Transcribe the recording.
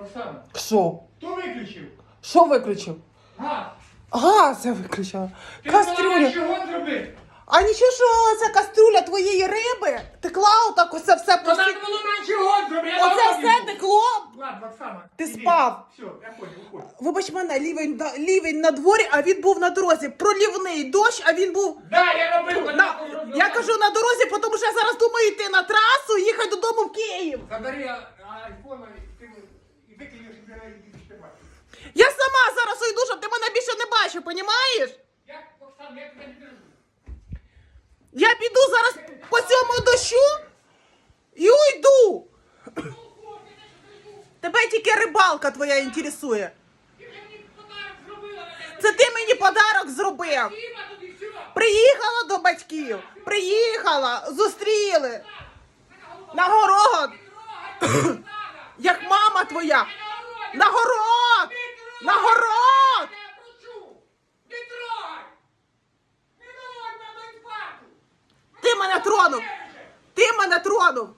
Оксана, Що? хто виключив? Що виключив? Газ. Газ я виключила. Ти Кастрюля. чого зробити? А нічого, що ця кастрюля твоєї риби текла отак оце все по То було менше год зробити. я Оце все був. текло. Ладно, Оксана. Ти іди. спав. Все, я понял, уходь. Вибач мене, лівень, на- лівень на дворі, а він був на дорозі. Пролівний дощ, а він був. Да, я робив. На, я кажу на дорозі, тому що я зараз думаю йти на трасу і їхати додому в Київ. Забери айфон і і викинеш і бери, і ти бачиш. Я сама зараз уйду, щоб ти мене не понімаєш? Я тебе не держу. Я піду зараз по цьому дощу і уйду. Тебе тільки рибалка твоя інтересує. Це ти мені подарок зробив. Приїхала до батьків. Приїхала, зустріли. На город. Як мама твоя. На город. На город. Я прошу. Не трогай. Не трогай мене інфаркту. Ти мене тронув. Ти мене тронув.